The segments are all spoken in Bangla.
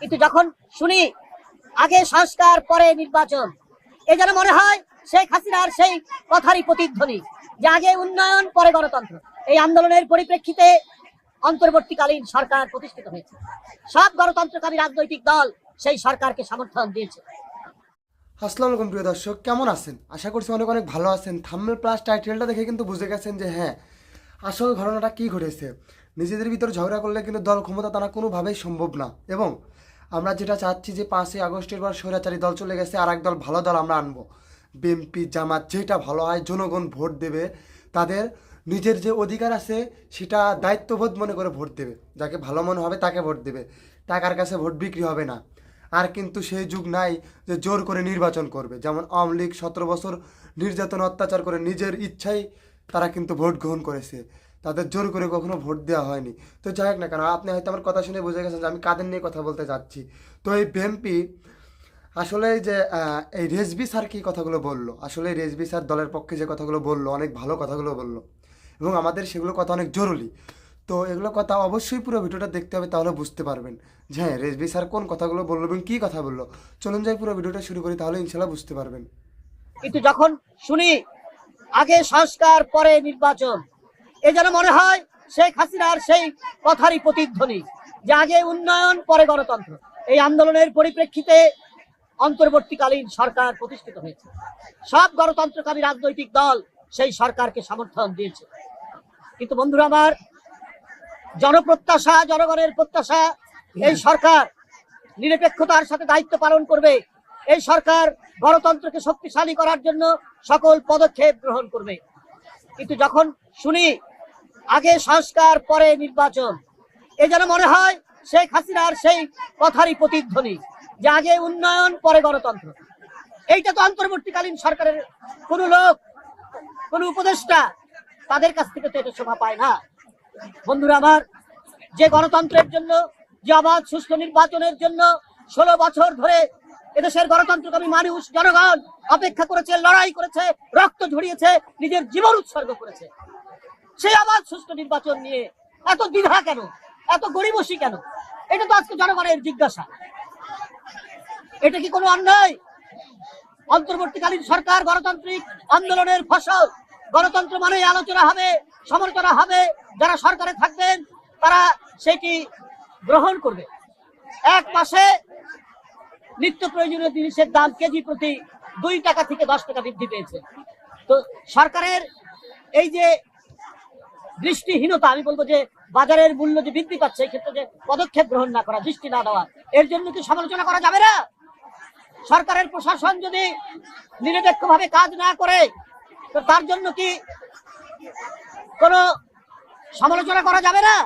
কিন্তু যখন শুনি, আগে সংস্কার, পরে নির্বাচন, এ যেন মনে হয় শেখ হাসিনার সেই কথারই প্রতিধ্বনি যে আগে উন্নয়ন, পরে গণতন্ত্র। এই আন্দোলনের পরিপ্রেক্ষিতে অন্তর্বর্তীকালীন সরকার প্রতিষ্ঠিত হয়েছে। সব গণতন্ত্রকামী রাজনৈতিক দল সেই সরকারকে সমর্থন দিয়েছে। আসসালামু আলাইকুম প্রিয় দর্শক, কেমন আছেন? আশা করছি অনেক অনেক ভালো আছেন। থাম্বেল প্লাস টাইটেলটা দেখে কিন্তু বুঝে গেছেন যে হ্যাঁ আসল ঘটনাটা কি ঘটেছে? নিজেদের ভিতর ঝগড়া করলে কিন্তু দল ক্ষমতা তারা কোনোভাবেই সম্ভব না। এবং আমরা যেটা চাচ্ছি যে পাঁচই আগস্টের পর স্বৈরাচারী দল চলে গেছে, আর এক দল ভালো দল আমরা আনব। বিএনপি, জামাত, যেটা ভালো হয়, জনগণ ভোট দেবে। তাদের নিজের যে অধিকার আছে, সেটা দায়িত্ববোধ মনে করে ভোট দেবে। যাকে ভালো মনে হবে, তাকে ভোট দেবে। টাকার কাছে ভোট বিক্রি হবে না। আর কিন্তু সেই যুগ নাই যে জোর করে নির্বাচন করবে। যেমন আওয়ামী লীগ সতেরো বছর নির্যাতন, অত্যাচার করে নিজের ইচ্ছাই তারা কিন্তু ভোট গ্রহণ করেছে। তাদের জোর করে কখনো ভোট দেওয়া হয়নি। তো যাই হোক না কেন, আপনি হয়তো আমার কথা শুনে বুঝে গেছেন যে আমি কাদের নিয়ে কথা বলতে যাচ্ছি। তো এই বিএনপি আসলে যে এই রেজবি স্যার কি কথাগুলো বলল? আসলে রেজবি স্যার দলের পক্ষে যে কথাগুলো বলল, অনেক ভালো কথাগুলো বলল। এবং আমাদের সেগুলো কথা অনেক জরুরি। তো এগুলো কথা অবশ্যই পুরো ভিডিওটা দেখতে হবে, তাহলে বুঝতে পারবেন যে হ্যাঁ রেজবি স্যার কোন কথাগুলো বলল এবং কী কথা বলল। চলুন যাই পুরো ভিডিওটা শুরু করি, তাহলে ইনশাল্লাহ বুঝতে পারবেন। কিন্তু যখন শুনি, আগে সংস্কার, পরে নির্বাচন। এ যেন মনে হয় শেখ হাসিনার সেই কথারই প্রতিধ্বনি যে আগে উন্নয়ন, পরে গণতন্ত্র। এই আন্দোলনের পরিপ্রেক্ষিতে অন্তর্বর্তীকালীন সরকার প্রতিষ্ঠিত হয়েছে। সব গণতন্ত্রকামী রাজনৈতিক দল সেই সরকারকে সমর্থন দিয়েছে। কিন্তু বন্ধুরা আমার, জনপ্রত্যাশা, জনগণের প্রত্যাশা, এই সরকার নিরপেক্ষতার সাথে দায়িত্ব পালন করবে। এই সরকার গণতন্ত্রকে শক্তিশালী করার জন্য সকল পদক্ষেপ গ্রহণ করবে। কিন্তু যখন শুনি আগে সংস্কার, পরে নির্বাচন। এ যেন মনে হয় শেখ হাসিনার সেই কথারই প্রতিধ্বনি যে আগে উন্নয়ন, পরে গণতন্ত্র। এইটা তো অন্তর্বর্তীকালীন সরকারের কোন লোক, কোন উপদেষ্টা তাদের কাছ থেকে তো এটা শোভা পায় না। বন্ধুরা আমার, যে গণতন্ত্রের জন্য, যে অবাধ, সুষ্ঠু নির্বাচনের জন্য ষোলো বছর ধরে এদেশের গণতন্ত্রকামী মানুষ, জনগণ অপেক্ষা করেছে, লড়াই করেছে, রক্ত ঝরিয়েছে, নিজের জীবন উৎসর্গ করেছে। সেই অবাধ সুষ্ঠু নির্বাচন নিয়ে এত দ্বিধা কেন? এত গরিবসী কেন? এটা তো আজকে জনগণের জিজ্ঞাসা। এটা কি কোনো অন্যায়? অন্তর্বর্তীকালীন সরকার গণতান্ত্রিক আন্দোলনের ফসল। গণতন্ত্র মানে আলোচনা হবে, সমালোচনা হবে। যারা সরকারে থাকবেন, তারা সেটি গ্রহণ করবে। এক মাসে নিত্য প্রয়োজনীয় জিনিসের দাম কেজি প্রতি দুই টাকা থেকে দশ টাকা বৃদ্ধি পেয়েছে। তো সরকারের এই যে দৃষ্টিহীনতা, আমি বলব যে বাজারের মূল্য যে বৃদ্ধি পাচ্ছে ক্ষেত্রে যে পদক্ষেপ গ্রহণ না করা, দৃষ্টি না দেওয়া, এর জন্য কি সমালোচনা করা যাবে না? সরকারের প্রশাসন যদি নিরপেক্ষভাবে কাজ না করে, তো তার জন্য কি কোনো সমালোচনা করা যাবে না?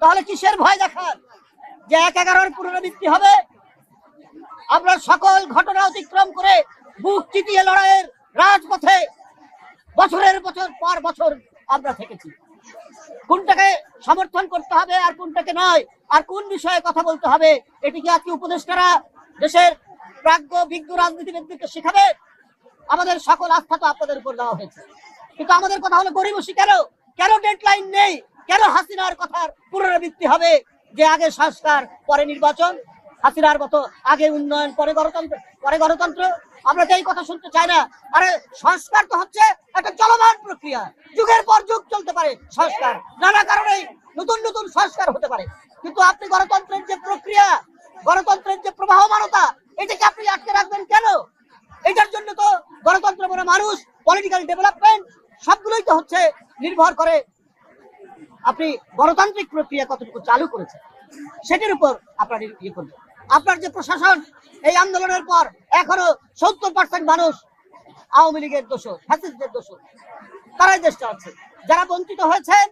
তাহলে কিসের ভয় দেখার? যে এক এগারোর পুনরাবৃত্তি হবে? আমরা সকল ঘটনা অতিক্রম করে বুক চিতিয়ে লড়াইয়ের রাজপথে বছরের বছর পর বছর আমরা থেকেছি। কোনটাকে সমর্থন করতে হবে আর কোনটাকে নয়, আর কোন বিষয়ে কথা বলতে হবে, এটি কি আজকে উপদেষ্টারা দেশের প্রাজ্ঞ, বিজ্ঞ রাজনীতিবিদদেরকে শেখাবে? আমাদের সকল আস্থা তো আপনাদের উপর দেওয়া হয়েছে। কিন্তু আমাদের কথা হলো গরিবসী কেন? কেন ডেডলাইন নেই? কেন হাসিনার কথার পুনরাবৃত্তি হবে? যে আগে সংস্কার, পরে নির্বাচন হাসিনার মতো আগে উন্নয়ন, পরে গণতন্ত্র পরে গণতন্ত্র। আমরা তো এই কথা শুনতে চাই না। আরে সংস্কার তো হচ্ছে একটা চলমান প্রক্রিয়া। যুগের পর যুগ চলতে পারে সংস্কার। নানা কারণে নতুন নতুন সংস্কার হতে পারে। কিন্তু আপনি গণতন্ত্রের যে প্রক্রিয়া, গণতন্ত্রের যে প্রবাহমানতা, এটাকে আপনি আটকে রাখবেন কেন? এটার জন্য তো গণতন্ত্র মানে মানুষ পলিটিক্যাল ডেভেলপমেন্ট সবগুলোই তো হচ্ছে নির্ভর করে আপনি গণতান্ত্রিক প্রক্রিয়া কতটুকু চালু করেছেন। সেটির উপর আপনার ইয়ে করবেন। আপনার যে প্রশাসন, এই আন্দোলনের পর এখনও সত্তর পার্সেন্ট মানুষ আওয়ামী লীগের দোষ ফ্যাসিস্টদের তারাই দেশ চালাচ্ছে। যারা বঞ্চিত হয়েছেন,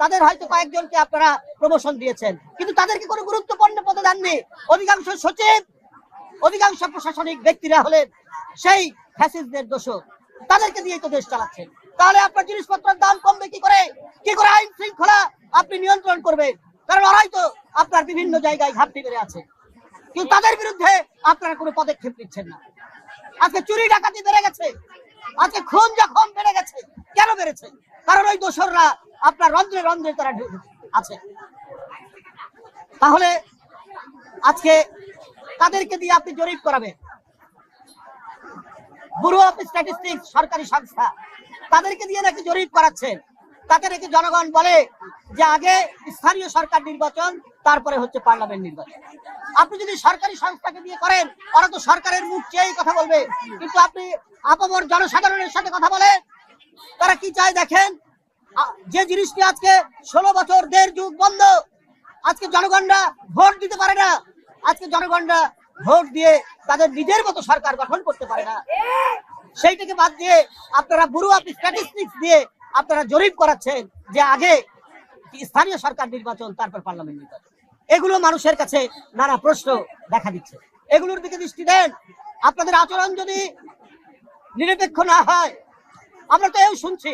তাদের হয়তো কয়েকজনকে আপনারা প্রমোশন দিয়েছেন। কিন্তু তাদেরকে কোনো গুরুত্বপূর্ণ পদে দেননি। অধিকাংশ সচিব, অধিকাংশ প্রশাসনিক ব্যক্তিরা হলেন সেই ফ্যাসিস্টদের দোষ তাদেরকে দিয়েই তো দেশ চালাচ্ছেন। তাহলে আপনার জিনিসপত্রের দাম কমবে কি করে? কি করে আইন শৃঙ্খলা আপনি নিয়ন্ত্রণ করবেন? কারণ ওরাই তো আপনার বিভিন্ন জায়গায় ঘাটতি বেড়ে আছে। কিন্তু তাদের বিরুদ্ধে আপনারা কোনো পদক্ষেপ নিচ্ছেন না। আজকে চুরি ডাকাতি বেড়ে গেছে। আজকে খুন জখম বেড়ে গেছে। কেন বেড়েছে? কারণ ওই দোসররা আপনার রন্ধ্রে রন্ধ্রে তারা আছে। তাহলে আজকে তাদেরকে দিয়ে আপনি জরিপ করাবেন। ব্যুরো অফ স্ট্যাটিস্টিক্স সরকারি সংস্থা তাদেরকে দিয়ে নাকি জরিপ করাচ্ছেন? তাকে নাকি জনগণ বলে যে আগে স্থানীয় সরকার নির্বাচন, তারপরে হচ্ছে পার্লামেন্ট নির্বাচন। আপনি যদি সরকারি সংস্থাকে দিয়ে করেন, ওরা তো সরকারের মুখ চেয়েই কথা বলবে। কিন্তু আপনি আপামর জনসাধারণের সাথে কথা বলেন তারা কি চায় দেখেন? যে জিনিসটি আজকে ষোলো বছর দেড় যুগ বন্ধ, আজকে জনগণরা ভোট দিতে পারে না। আজকে জনগণরা ভোট দিয়ে তাদের নিজের মতো সরকার গঠন করতে পারে না। সেইটাকে বাদ দিয়ে আপনারা ব্যুরো অফ স্ট্যাটিস্টিক্স দিয়ে আপনারা জরিপ করাচ্ছেন যে আগে স্থানীয় সরকার নির্বাচন, তারপর পার্লামেন্ট নির্বাচন। এগুলো মানুষের কাছে নানা প্রশ্ন দেখা দিচ্ছে। এগুলোর দিকে দৃষ্টি দেন। আপনাদের আচরণ যদি নিরপেক্ষ না হয়, আমরা তো এও শুনছি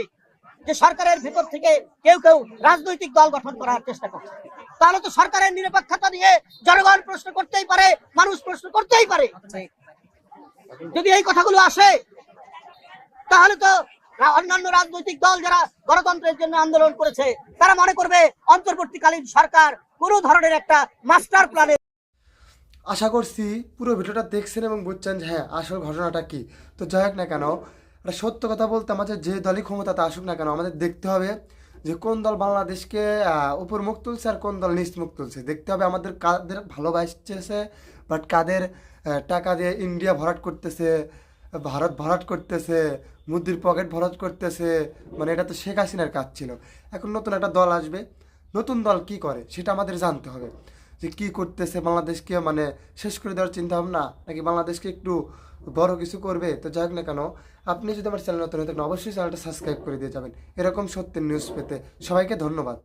যে সরকারের ভিতর থেকে কেউ কেউ রাজনৈতিক দল গঠন করার চেষ্টা করছে। তাহলে তো সরকারের নিরপেক্ষতা নিয়ে জনগণ প্রশ্ন করতেই পারে, মানুষ প্রশ্ন করতেই পারে। যদি এই কথাগুলো আসে, তাহলে তো অন্যান্য রাজনৈতিক দল যারা গণতন্ত্রের জন্য আন্দোলন করেছে, তারা মনে করবে অন্তর্বর্তীকালীন সরকার কোন ধরনের একটা মাস্টার প্ল্যানে আশা করছি পুরো ভিডিওটা দেখছেন এবং বুঝছেন যে হ্যাঁ আসল ঘটনাটা কি। তো যাই হোক না কেন সত্য কথা বলতে আমাদের যে দলই ক্ষমতাতে আসুক না কেন, আমাদের দেখতে হবে যে কোন দল বাংলাদেশকে উপর মুখ তুলছে আর কোন দল নিচ মুখ তুলছে। দেখতে হবে আমাদের কাদের ভালোবাসতেছে বাট কাদের টাকা দিয়ে ইন্ডিয়া ভরাট করতেছে, ভারত ভরাট করতেছে মুদির পকেট ভরত করতেছে মানে এটা তো শেখ হাসিনার কাজ ছিল। এখন নতুন একটা দল আসবে। নতুন দল কি করে? সেটা আমাদের জানতে হবে। যে কি করতেছে বাংলাদেশকে মানে শেষ করে দেওয়ার চিন্তা ভাবনা নাকি বাংলাদেশকে একটু বড় কিছু করবে? তো যাই না কেন, আপনি যদি আমার চ্যানেল নতুন হয়ে থাকেন, অবশ্যই চ্যানেলটা সাবস্ক্রাইব করে দিয়ে যাবেন। এরকম সত্যের নিউজ পেতে সবাইকে ধন্যবাদ।